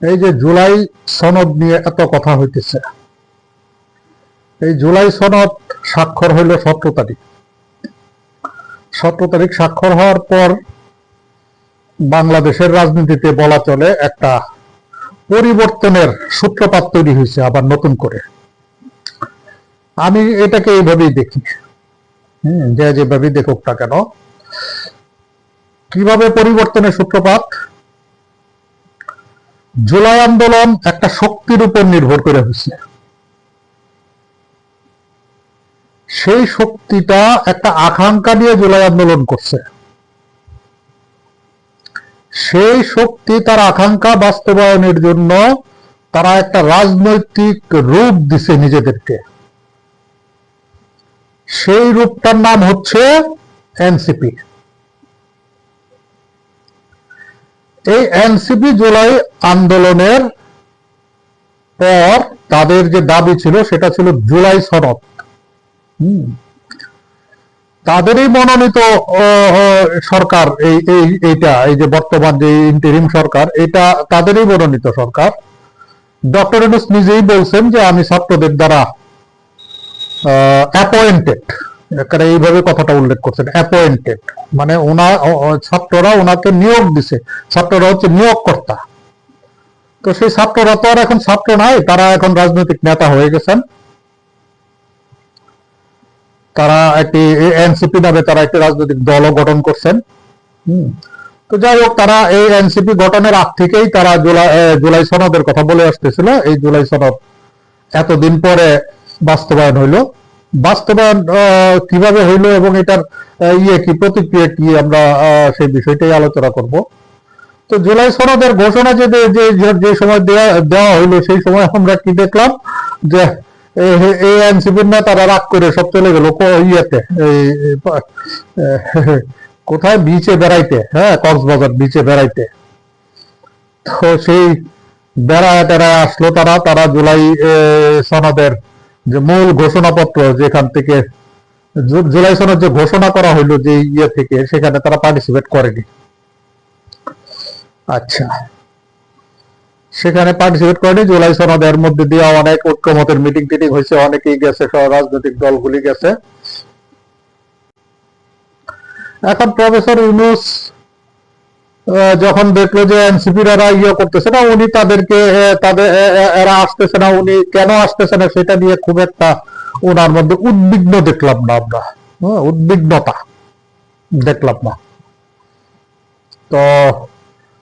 এই যে জুলাই সনদ নিয়ে এত কথা হইতেছে। এই জুলাই সনদ স্বাক্ষর হইল সতেরো তারিখ। সতেরো তারিখ স্বাক্ষর হওয়ার পর বাংলাদেশের রাজনীতিতে বলা চলে একটা পরিবর্তনের সূত্রপাত তৈরি হয়েছে আবার নতুন করে। আমি এটাকে এইভাবেই দেখি। হম, যে যেভাবেই দেখুক না কেন। কীভাবে পরিবর্তনের সূত্রপাত? জুলাই আন্দোলন একটা শক্তির উপর নির্ভর করে হয়েছে। সেই শক্তিটা একটা আকাঙ্ক্ষা নিয়ে জুলাই আন্দোলন করছে। সেই শক্তি, তার আকাঙ্ক্ষা বাস্তবায়নের জন্য তারা একটা রাজনৈতিক রূপ দিছে নিজেদেরকে। সেই রূপটার নাম হচ্ছে এনসিপি। এই এনসিপি জুলাই আন্দোলনের পর তাদের যে দাবি ছিল, সেটা ছিল জুলাই হুম। তাদেরই মনোনীত সরকার এই এই, এইটা, এই যে বর্তমান যে ইন্টারিম সরকার, এটা তাদেরই মনোনীত সরকার। ডক্টর নিজেই বলছেন যে, আমি ছাত্রদের দ্বারা অ্যাপয়েন্টেড এখানে এইভাবে কথাটা উল্লেখ করছেন অ্যাপয়েন্টেড মানে ওনা ছাত্ররা ওনাকে নিয়োগ দিছে, ছাত্ররা হচ্ছে নিয়োগকর্তা। তো সেই ছাত্ররা তো আর এখন ছাত্র নাই, তারা এখন রাজনৈতিক নেতা হয়ে গেছেন। তারা একটি এনসিপি নামে তারা একটি রাজনৈতিক দলও গঠন করছেন। তো যাই হোক, তারা এই এনসিপি গঠনের আগ থেকেই তারা জুলাই জুলাই সনদের কথা বলে আসতেছিল। এই জুলাই সনদ এতদিন পরে বাস্তবায়ন হইল। বাস্তবায়ন কীভাবে হইল এবং এটার ইয়ে কি, প্রতিক্রিয়া কি আমরা সেই বিষয়টাই আলোচনা করব। তো জুলাই সনদের ঘোষণা যে যে সময় দেওয়া দেওয়া হইল সেই সময় আমরা কি দেখলাম? যে এই এনসিপির না তারা রাগ করে সব চলে গেল ইয়েতে কোথায়? বিচে বেড়াইতে হ্যাঁ কক্সবাজার বিচে বেড়াইতে। তো সেই বেড়ায় টেড়ায় আসলো তারা তারা জুলাই সনদের যে মূল ঘোষণাপত্র যেখান থেকে জুলাই সনদ যে ঘোষণা করা হইল যে ইয়ে থেকে, সেখানে তারা পার্টিসিপেট করেনি। আচ্ছা। সেখানে পার্টিসিপেট করেনি, জুলাই সনদের মধ্যে দিয়ে অনেক ঐক্যমতের মিটিং টিটিং হয়েছে অনেকেই গেছে রাজনৈতিক দলগুলি গেছে। এখন প্রফেসর ইউনুস যখন দেখল যে এনসিপির ইয়ে করতেছে না উনি তাদেরকে তাদের এরা আসতেছে না উনি কেন আসতেছে না সেটা নিয়ে খুব একটা ওনার মধ্যে উদ্বিগ্ন দেখলাম না আমরা। হ্যাঁ, উদ্বিগ্নতা দেখলাম না। তো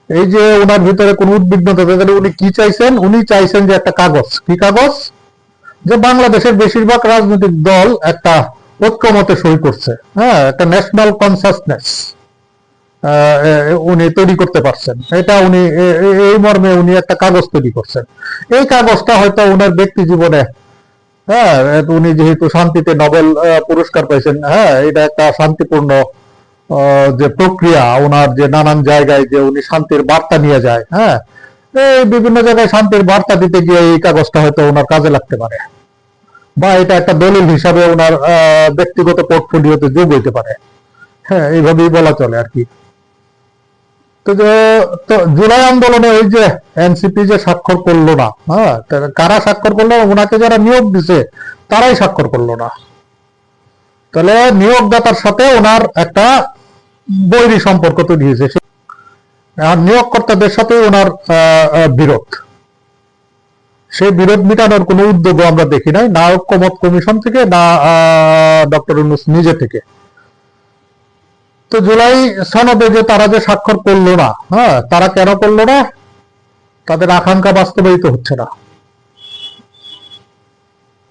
এই যে ওনার ভিতরে কোন উদ্বিগ্নতা তাহলে উনি কি চাইছেন? উনি চাইছেন যে একটা কাগজ। কি কাগজ? যে বাংলাদেশের বেশিরভাগ রাজনৈতিক দল একটা ঐক্যমতে সই করছে। হ্যাঁ একটা ন্যাশনাল কনসাসনেস উনি তৈরি করতে পারছেন। এটা উনি এই মর্মে উনি একটা কাগজ তৈরি করছেন। এই কাগজটা হয়তো ওনার ব্যক্তি জীবনে হ্যাঁ উনি যেহেতু শান্তিতে নোবেল পুরস্কার পাইছেন হ্যাঁ এটা একটা শান্তিপূর্ণ যে প্রক্রিয়া, ওনার যে নানান জায়গায় যে উনি শান্তির বার্তা নিয়ে যায় হ্যাঁ এই বিভিন্ন জায়গায় শান্তির বার্তা দিতে গিয়ে এই কাগজটা হয়তো ওনার কাজে লাগতে পারে। বা এটা একটা দলিল হিসাবে ওনার ব্যক্তিগত পোর্টফোলিওতে যোগ হইতে পারে। হ্যাঁ এইভাবেই বলা চলে আর কি। তো জুলাই আন্দোলনে ওই যে এনসিপি যে স্বাক্ষর করল না হ্যাঁ কারা স্বাক্ষর করল? ওনাকে যারা নিয়োগ দিছে, তারাই স্বাক্ষর করল না। তাহলে নিয়োগদাতার সাথে ওনার একটা বৈরী সম্পর্ক তৈরি হয়েছে। আর নিয়োগকর্তাদের সাথে ওনার বিরোধ। সেই বিরোধ মিটানোর কোনো উদ্যোগও আমরা দেখি নাই না ঐক্যমত কমিশন থেকে না ডক্টর নিজে থেকে। তো জুলাই সনদে যে তারা যে স্বাক্ষর করল না হ্যাঁ তারা কেন করল না? তাদের আকাঙ্ক্ষা বাস্তবায়িত হচ্ছে না।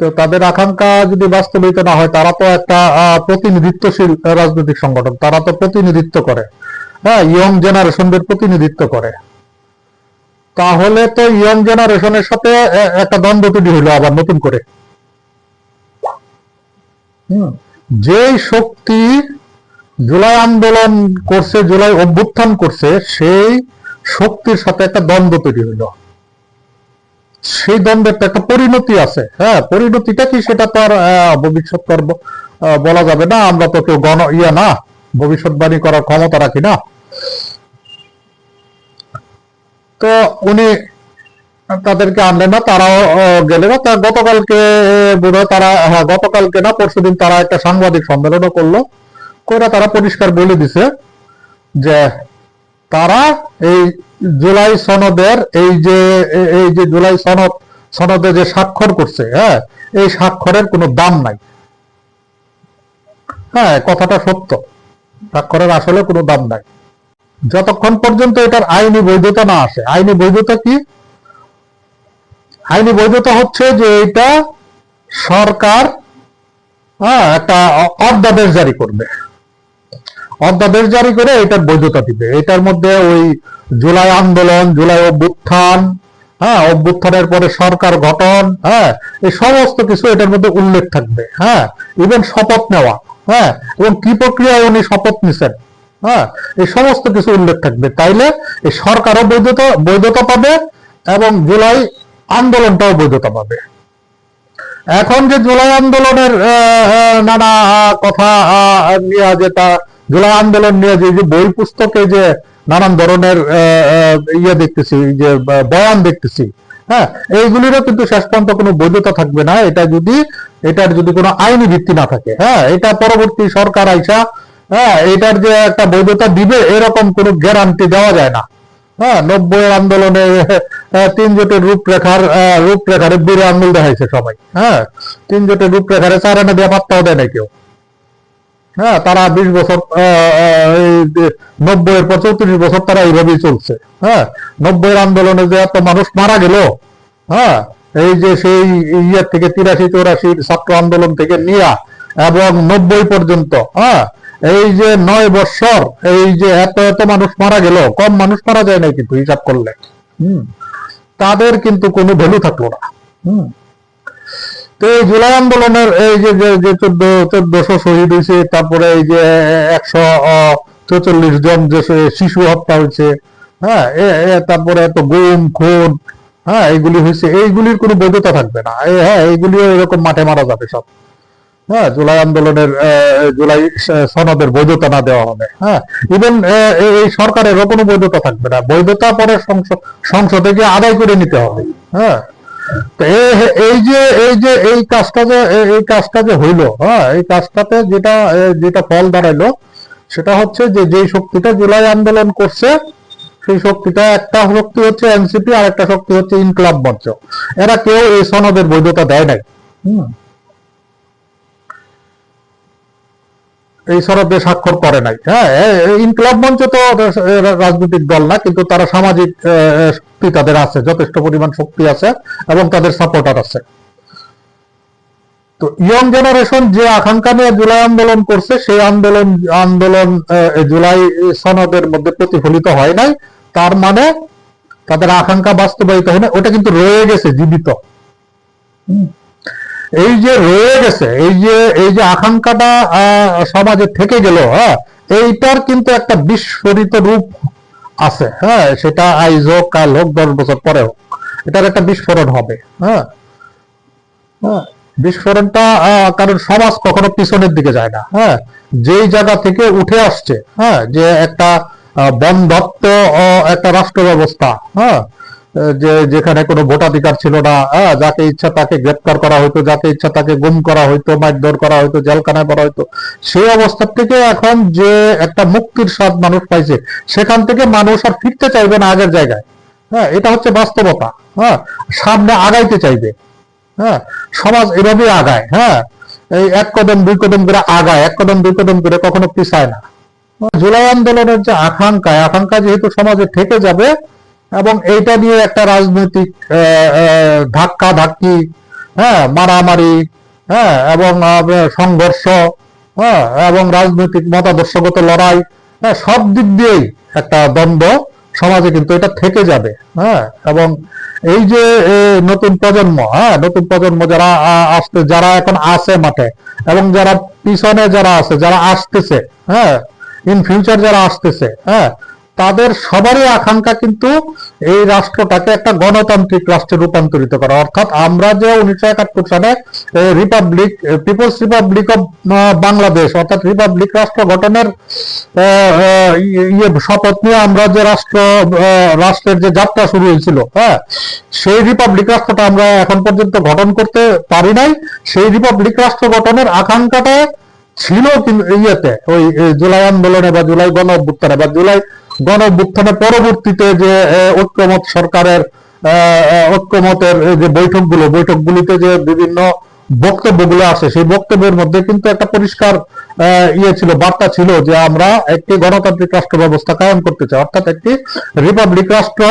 তো তাদের আকাঙ্ক্ষা যদি বাস্তবায়িত না হয়, তারা তো একটা প্রতিনিধিত্বশীল রাজনৈতিক সংগঠন, তারা তো প্রতিনিধিত্ব করে। হ্যাঁ ইয়ং জেনারেশনদের প্রতিনিধিত্ব করে। তাহলে তো ইয়ং জেনারেশনের সাথে একটা দ্বন্দ্ব তৈরি হইল আবার নতুন করে। হুম। যেই শক্তি জুলাই আন্দোলন করছে জুলাই অভ্যুত্থান করছে সেই শক্তির সাথে একটা দ্বন্দ্ব তৈরি হইল। সেই দ্বন্দ্বের তো একটা পরিণতি আছে। হ্যাঁ পরিণতিটা কি সেটা তো আর ভবিষ্যৎ বলা যাবে না। আমরা তো কেউ গণ ইয়া না। ভবিষ্যৎবাণী করার ক্ষমতা রাখি না। তো উনি তাদেরকে আনলে না তারাও আহ, গেলে না। গতকালকে বোধ তারা হ্যাঁ গতকালকে না পরশুদিন তারা একটা সাংবাদিক সম্মেলনও করল। করে তারা পরিষ্কার বলে দিছে যে তারা এই জুলাই সনদের, এই যে এই যে জুলাই সনদ, সনদে যে স্বাক্ষর করছে হ্যাঁ এই স্বাক্ষরের কোনো দাম নাই। হ্যাঁ কথাটা সত্য। স্বাক্ষরের আসলে কোনো দাম নাই। যতক্ষণ পর্যন্ত এটার আইনি বৈধতা না আসে, আইনি বৈধতা কি? আইনি বৈধতা হচ্ছে যে এটা সরকার হ্যাঁ একটা অধ্যাদেশ জারি করবে। অধ্যাদেশ জারি করে এটার বৈধতা দিবে। এটার মধ্যে ওই জুলাই আন্দোলন, জুলাই অভ্যুত্থান হ্যাঁ অভ্যুত্থানের পরে সরকার গঠন হ্যাঁ এই সমস্ত কিছু এটার মধ্যে উল্লেখ থাকবে হ্যাঁ ইভেন শপথ নেওয়া হ্যাঁ এবং কি প্রক্রিয়ায় উনি শপথ নিছেন হ্যাঁ এই সমস্ত কিছু উল্লেখ থাকবে। তাইলে এই সরকারও বৈধতা বৈধতা পাবে এবং জুলাই আন্দোলনটাও বৈধতা পাবে। এখন যে জুলাই আন্দোলনের নানা কথা নিয়ে যেটা জুলাই আন্দোলন নিয়ে যে বই পুস্তকে যে নানান ধরনের ইয়ে দেখতেছি, যে বয়ান দেখতেছি হ্যাঁ এইগুলিরও কিন্তু শেষ পর্যন্ত কোনো বৈধতা থাকবে না। এটা যদি, এটার যদি কোনো আইনি ভিত্তি না থাকে হ্যাঁ এটা পরবর্তী সরকার আইসা হ্যাঁ এটার যে একটা বৈধতা দিবে, এরকম কোনো গ্যারান্টি দেওয়া যায় না। হ্যাঁ নব্বই আন্দোলনে তিন জোটের রূপরেখার রূপরেখারে বীরে আঙ্গুল দেখাইছে সবাই হ্যাঁ তিন জোটের রূপরেখারে চার আনা দিয়ে পাত্তাও দেয় না কেউ। হ্যাঁ তারা বিশ বছর নব্বই এর পর চৌত্রিশ বছর তারা এইভাবেই চলছে। হ্যাঁ নব্বই আন্দোলনে যে এত মানুষ মারা গেল হ্যাঁ এই যে সেই ইয়ের থেকে তিরাশি চৌরাশির ছাত্র আন্দোলন থেকে নিয়া এবং নব্বই পর্যন্ত হ্যাঁ এই যে নয় বৎসর এই যে এত এত মানুষ মারা গেল, কম মানুষ মারা যায় না কিন্তু হিসাব করলে। হুম, তাদের কিন্তু কোনো ভ্যালু থাকল না। হুম তো এই জুলাই আন্দোলনের এই যে যে চোদ্দ, চোদ্দশো শহীদ হয়েছে, তারপরে এই যে একশো চৌচল্লিশ জন যে শিশু হত্যা হয়েছে হ্যাঁ তারপরে এত গুম, খুন হ্যাঁ এইগুলি হয়েছে, এইগুলির কোনো বৈধতা থাকবে না। হ্যাঁ এইগুলিও এরকম মাঠে মারা যাবে সব। হ্যাঁ জুলাই আন্দোলনের জুলাই সনদের বৈধতা না দেওয়া হবে হ্যাঁ ইভেন এই সরকারেরও কোনো বৈধতা থাকবে না। বৈধতা পরে সংসদ সংসদে গিয়ে আদায় করে নিতে হবে হ্যাঁ। এই যে এই যে, এই কাজটা যে এই কাজটা যে হইল হ্যাঁ এই কাজটাতে যেটা যেটা ফল দাঁড়াইলো, সেটা হচ্ছে যে, যেই শক্তিটা জুলাই আন্দোলন করছে, সেই শক্তিটা একটা শক্তি হচ্ছে এনসিপি আর একটা শক্তি হচ্ছে ইনকলাব মঞ্চ। এরা কেউ এই সনদের বৈধতা দেয় নাই। হুম। এই সনদে স্বাক্ষর করে নাই। হ্যাঁ ইনকলাব মঞ্চ তো রাজনৈতিক দল না, কিন্তু তারা সামাজিক শক্তি তাদের আছে, যথেষ্ট পরিমাণ শক্তি আছে এবং তাদের সাপোর্টার আছে। তো ইয়ং জেনারেশন যে আকাঙ্ক্ষা নিয়ে জুলাই আন্দোলন করছে, সেই আন্দোলন আন্দোলন জুলাই সনদের মধ্যে প্রতিফলিত হয় নাই। তার মানে তাদের আকাঙ্ক্ষা বাস্তবায়িত হয় না ওটা কিন্তু রয়ে গেছে, জীবিত। এই যে রয়ে গেছে, এই যে এই যে আকাঙ্ক্ষাটা সমাজে থেকে গেল হ্যাঁ এইটার কিন্তু একটা বিস্ফোরিত রূপ আছে হ্যাঁ সেটা আইজ হোক, কাল হোক, দশ বছর পরে হোক, এটার একটা বিস্ফোরণ হবে হ্যাঁ হ্যাঁ বিস্ফোরণটা কারণ সমাজ কখনো পিছনের দিকে যায় না হ্যাঁ যেই জায়গা থেকে উঠে আসছে হ্যাঁ যে একটা বন্ধত্ব একটা রাষ্ট্র ব্যবস্থা হ্যাঁ যে যেখানে কোনো ভোটাধিকার ছিল না হ্যাঁ যাকে ইচ্ছা তাকে গ্রেপ্তার করা হইতো, যাকে ইচ্ছা তাকে গুম করা হইতো, মারধর করা হইতো, জেলখানায় করা হইতো, সেই অবস্থা থেকে এখন যে একটা মুক্তির স্বাদ মানুষ পাইছে, সেখান থেকে মানুষ আর ফিরতে চাইবে না আগের জায়গায়। হ্যাঁ এটা হচ্ছে বাস্তবতা। হ্যাঁ সামনে আগাইতে চাইবে। হ্যাঁ সমাজ এভাবেই আগায়। হ্যাঁ এই এক কদম, দুই কদম করে আগায়, এক কদম, দুই কদম করে কখনো পিছায় না। জুলাই আন্দোলনের যে আকাঙ্ক্ষা আকাঙ্ক্ষা যেহেতু সমাজে থেকে যাবে এবং এইটা নিয়ে একটা রাজনৈতিক ধাক্কা ধাক্কি হ্যাঁ মারামারি হ্যাঁ এবং সংঘর্ষ হ্যাঁ এবং রাজনৈতিক মতাদর্শগত লড়াই হ্যাঁ সব দিক দিয়েই একটা দ্বন্দ্ব সমাজে কিন্তু এটা থেকে যাবে হ্যাঁ এবং এই যে নতুন প্রজন্ম হ্যাঁ নতুন প্রজন্ম যারা আসতে, যারা এখন আছে মাঠে, এবং যারা পিছনে যারা আছে, যারা আসতেছে হ্যাঁ ইন ফিউচার যারা আসতেছে হ্যাঁ তাদের সবারই আকাঙ্ক্ষা কিন্তু এই রাষ্ট্রটাকে একটা গণতান্ত্রিক রাষ্ট্রে রূপান্তরিত করা। অর্থাৎ আমরা যে উনিশশো একাত্তর সালে republic people's republic of Bangladesh, অর্থাৎ রিপাবলিক রাষ্ট্র গঠনের ইয়ে শপথ নিয়ে আমরা যে রাষ্ট্র রাষ্ট্রের যে যাত্রা শুরু হয়েছিল হ্যাঁ সেই রিপাবলিক রাষ্ট্রটা আমরা এখন পর্যন্ত গঠন করতে পারি নাই। সেই রিপাবলিক রাষ্ট্র গঠনের আকাঙ্ক্ষাটা ছিল কিন্তু ইয়েতে, ওই জুলাই আন্দোলনে বা জুলাই গণ অভ্যুত্থানে বা জুলাই গণ পরবর্তীতে যে ঐক্যমত সরকারের ঐক্যমতের যে বৈঠকগুলো, বৈঠকগুলিতে যে বিভিন্ন বক্তব্যগুলো আছে, সেই বক্তব্যের মধ্যে কিন্তু একটা পরিষ্কার ইয়ে ছিল, বার্তা ছিল যে আমরা একটি গণতান্ত্রিক রাষ্ট্র ব্যবস্থা কায়েম করতে চাই, অর্থাৎ একটি রিপাবলিক রাষ্ট্র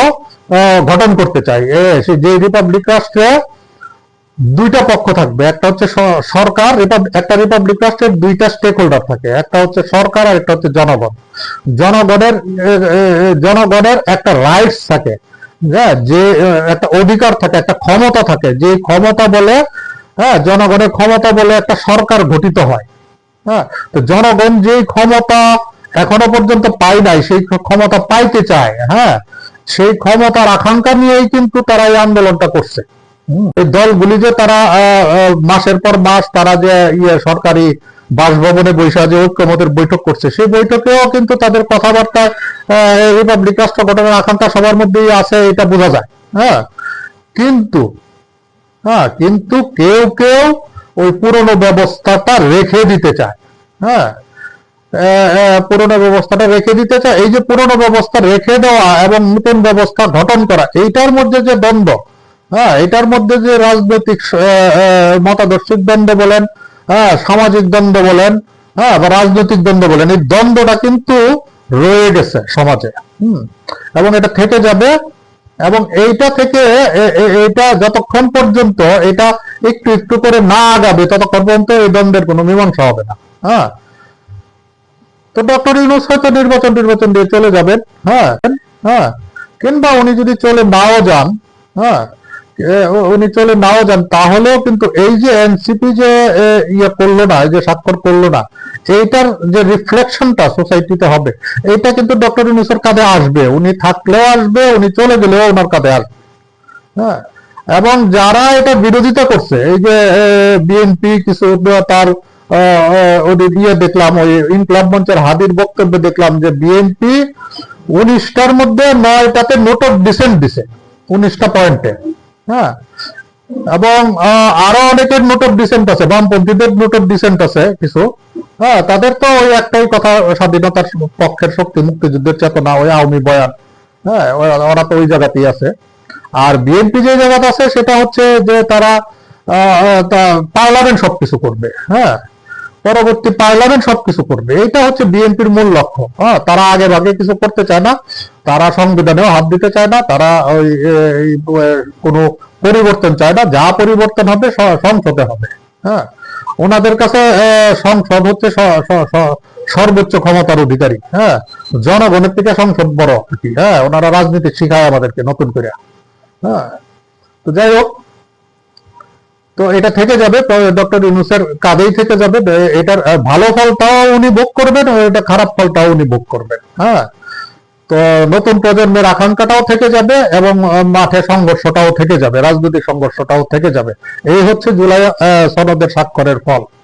গঠন করতে চাই। যে রিপাবলিক রাষ্ট্রে দুইটা পক্ষ থাকবে, একটা হচ্ছে সরকার একটা রিপাবলিক রাষ্ট্রের দুইটা স্টেক হোল্ডার থাকে, একটা হচ্ছে সরকার আর একটা হচ্ছে জনগণ। জনগণের জনগণের একটা রাইটস থাকে হ্যাঁ যে একটা অধিকার থাকে, একটা ক্ষমতা থাকে, যে ক্ষমতা বলে হ্যাঁ জনগণের ক্ষমতা বলে একটা সরকার গঠিত হয় হ্যাঁ তো জনগণ যেই ক্ষমতা এখনও পর্যন্ত পাই নাই, সেই ক্ষমতা পাইতে চায় হ্যাঁ সেই ক্ষমতার আকাঙ্ক্ষা নিয়েই কিন্তু তারা এই আন্দোলনটা করছে। এই দলগুলি যে তারা মাসের পর মাস তারা যে ইয়ে সরকারি বাসভবনে বৈশা যে ঐক্যমতের বৈঠক করছে, সেই বৈঠকেও কিন্তু তাদের কথাবার্তা রিপাবলিক রাষ্ট্র গঠনের আকাঙ্ক্ষা সবার মধ্যেই আছে, এটা বোঝা যায়। হ্যাঁ কিন্তু হ্যাঁ কিন্তু কেউ কেউ ওই পুরনো ব্যবস্থাটা রেখে দিতে চায়। হ্যাঁ পুরনো ব্যবস্থাটা রেখে দিতে চায়। এই যে পুরনো ব্যবস্থা রেখে দেওয়া এবং নতুন ব্যবস্থা গঠন করা, এইটার মধ্যে যে দ্বন্দ্ব হ্যাঁ এটার মধ্যে যে রাজনৈতিক মতাদর্শিক দ্বন্দ্ব বলেন হ্যাঁ সামাজিক দ্বন্দ্ব বলেন হ্যাঁ বা রাজনৈতিক দ্বন্দ্ব বলেন, এই দ্বন্দ্বটা কিন্তু রয়ে গেছে সমাজে, হুম, এবং এটা থেকে যাবে, এবং এইটা থেকে এ- এ- এইটা যতক্ষণ পর্যন্ত এটা একটু একটু করে না আগাবে, ততক্ষণ পর্যন্ত এই দ্বন্দ্বের কোনো মীমাংসা হবে না হ্যাঁ। তো ডক্টর ইউনুস হয়তো নির্বাচন নির্বাচন দিয়ে চলে যাবেন হ্যাঁ হ্যাঁ কিংবা উনি যদি চলে নাও যান হ্যাঁ উনি চলে নাও যান। তাহলেও কিন্তু এই যে এনসিপি যে ইয়ে করল না যে স্বাক্ষর করল না, এইটার যে রিফ্লেকশনটা সোসাইটিতে হবে, এইটা কিন্তু ডক্টর ইউনুসের কাঁধে আসবে। উনি থাকলেও আসবে, উনি চলে গেলেও ওনার কাঁধে আসবে। হ্যাঁ? এবং যারা এটা বিরোধিতা করছে, এই যে বিএনপি কিছু তার ওদের ইয়ে দেখলাম, ওই ইনকলাব মঞ্চের হাদির বক্তব্যে দেখলাম যে বিএনপি উনিশটার মধ্যে নয়টাতে নোট অফ ডিসেন্ট দিছে, উনিশটা পয়েন্টে হ্যাঁ। এবং আরও অনেকের নোট অফ ডিসেন্ট আছে, বামপন্থীদের নোট অফ ডিসেন্ট আছে কিছু। হ্যাঁ তাদের তো ওই একটাই কথা, স্বাধীনতার পক্ষের শক্তি, মুক্তিযুদ্ধের চেতনা, ওই আওয়ামী বয়ান। হ্যাঁ ওরা ওরা তো ওই জায়গাতেই আছে। আর বিএনপি যে জায়গাতে আছে, সেটা হচ্ছে যে তারা পার্লামেন্ট সবকিছু করবে। হ্যাঁ পরবর্তী পার্লামেন্ট সবকিছু করবে। এটা হচ্ছে বিএনপির মূল লক্ষ্য। হ্যাঁ তারা আগে ভাগে কিছু করতে চায় না, তারা সংবিধানেও হাত দিতে চায় না, তারা ওই কোনো পরিবর্তন চায় না, যা পরিবর্তন হবে সংসদে হবে। হ্যাঁ ওনাদের কাছে সংসদ হচ্ছে সর্বোচ্চ ক্ষমতার অধিকারী। হ্যাঁ জনগণের থেকে সংসদ বড় হ্যাঁ ওনারা রাজনীতি শিখায় আমাদেরকে নতুন করে। হ্যাঁ তো যাই হোক তো এটা থেকে যাবে ডক্টর ইউনুসের কাজেই থেকে যাবে এটার ভালো ফলটাও উনি ভোগ করবেন এটা খারাপ ফলটাও উনি ভোগ করবেন হ্যাঁ? তো নতুন প্রজন্মের আকাঙ্ক্ষাটাও থেকে যাবে এবং মাঠে সংঘর্ষটাও থেকে যাবে, রাজনৈতিক সংঘর্ষটাও থেকে যাবে। এই হচ্ছে জুলাই সনদের স্বাক্ষরের ফল।